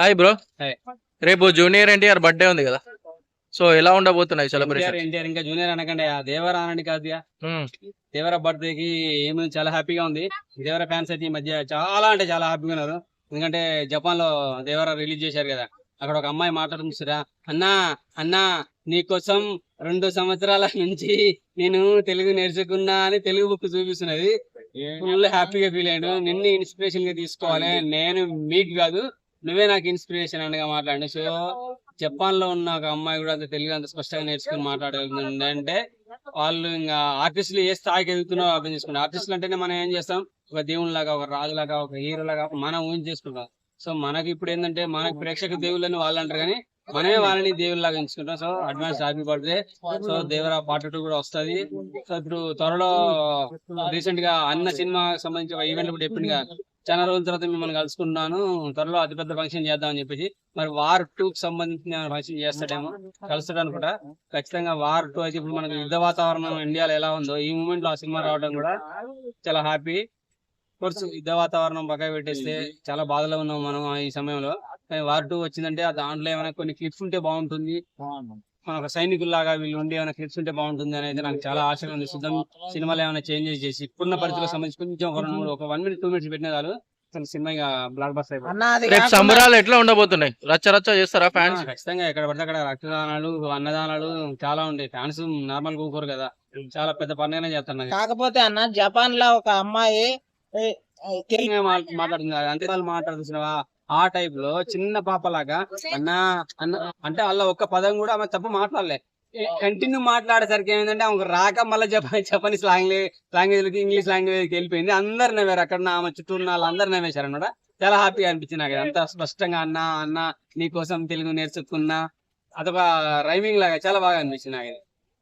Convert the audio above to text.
Hi bro Hi. రేపు junior NTR birthday ఉంది కదా. సో ఎలా ఉండబోతున్నాయి సెలబ్రేషన్ ఎన్టీఆర్ ఇంకా జూనియర్ అనకండి. ఆ దేవర అనండి కాదు ఇక. దేవర బర్త్డే కి ఏమి చాలా హ్యాపీగా ఉంది. దేవర ఫ్యాన్స్ అయితే ఈ మధ్య చాలా అంటే చాలా హ్యాపీగా ఉన్నారు. ఎందుకంటే జపాన్లో దేవర రిలీజ్ చేశారు కదా. అక్కడ ఒక అమ్మాయి మాట్లాడుతుంది చూసారా అన్నా అన్నా నీకోసం రెండు సంవత్సరాల నుంచి నేను తెలుగు నేర్చుకున్నా అని తెలుగు బుక్ చూపిస్తున్నది. ఫుల్ హ్యాపీగా ఫీల్ అయ్యాడు. నిన్ను ఇన్స్పిరేషన్గా తీసుకోవాలి. నేను మీకు కాదు. నువ్వే నాకు ఇన్స్పిరేషన్ అనగా మాట్లాడి సో జపాన్లో ఉన్న ఒక అమ్మాయి కూడా అంత తెలుగు అంత స్పష్టంగా నేర్చుకుని మాట్లాడగలుగుతుంది అంటే వాళ్ళు ఇంకా ఆర్టిస్టులు ఏ స్థాయికి ఎదుగుతున్నారో అర్థం చేసుకుంటారు ఆర్టిస్టులు అంటేనే మనం ఏం చేస్తాం? ఒక దేవుని లాగా ఒక రాజు లాగా ఒక హీరో లాగా మనం ఊహించి చేసుకుంటాం. సో మనకి ఇప్పుడు ఏంటంటే మనకి ప్రేక్షక దేవుళ్ళని వాళ్ళు అంటారు కానీ మనమే వాళ్ళని దేవుళ్ళలాగా ఎంచుకుంటాం. So advance happy birthday so Devara part two కూడా వస్తది. సో ఇప్పుడు త్వరలో రీసెంట్గా అన్న సినిమా సంబంధించి ఈవెంట్ కూడా చెప్పింది చాలా రోజుల తర్వాత మిమ్మల్ని కలుసుకున్నాను త్వరలో అతిపెద్ద ఫంక్షన్ చేద్దామని చెప్పేసి. మరి వార్ టూ కి సంబంధించిన ఫంక్షన్ చేస్తాడేమో కలుస్తాడు అనుకుంటా ఖచ్చితంగా వార్ టూ అయితే ఇప్పుడు మనకు యుద్ధ వాతావరణం ఇండియాలో ఎలా ఉందో ఈ మూమెంట్లో ఆ సినిమా రావడం కూడా చాలా హ్యాపీ కోర్స్ యుద్ధ వాతావరణం పక్కన పెట్టేస్తే చాలా బాధలో ఉన్నాం మనం ఈ సమయంలో. వార్ టూ వచ్చిందంటే ఆ దాంట్లో ఏమైనా కొన్ని క్లిప్స్ ఉంటే బాగుంటుంది. మన ఒక సైనికుల్లాగా వీళ్ళు ఉండి ఏమైనా క్లిప్స్ ఉంటే బాగుంటుంది అని అయితే నాకు చాలా ఆశగా ఉంది. శుద్ధం సినిమాలో ఏమైనా చేంజెస్ చేసి ఇప్పుడున్న పరిస్థితులకు సంబంధించి కొంచెం ఒక రెండు మూడు ఒక వన్ మినిట్ టూ మినిట్స్ పెట్టిన చాలు. అసలు సినిమా ఇక బ్లాక్ బస్ రేపు సంబరాలు ఎట్లా ఉండబోతున్నాయి? రచ్చ రచ్చ చేస్తారా ఫ్యాన్స్ ఖచ్చితంగా ఎక్కడ పడితే అక్కడ రక్తదానాలు అన్నదానాలు చాలా ఉంటాయి. ఫ్యాన్స్ నార్మల్ కూకోరు కదా. చాలా పెద్ద పండుగనే చేస్తారు నాకు. కాకపోతే అన్న జపాన్లో ఒక అమ్మాయి మాట్లాడుతుంది. అంతే వాళ్ళు మాట్లాడుతున్నావా ఆ టైప్లో చిన్న పాపలాగా అన్న అన్న అంటే వాళ్ళ ఒక్క పదం కూడా ఆమె తప్పు మాట్లాడలే. కంటిన్యూ మాట్లాడేసరికి ఏమైందంటే ఆమెకు రాక మళ్ళీ Japan Japanese language language English లాంగ్వేజ్కి వెళ్ళిపోయింది. అందరు నవ్వారు. అక్కడ ఆమె చుట్టూ ఉన్న వాళ్ళందరూ నవ్వేశారు అనమాట చాలా హ్యాపీగా అనిపించింది నాకు. అంత స్పష్టంగా అన్న అన్న నీకోసం తెలుగు నేర్చుకున్నా. అదొక రైమింగ్ లాగా చాలా బాగా అనిపించింది నాకు.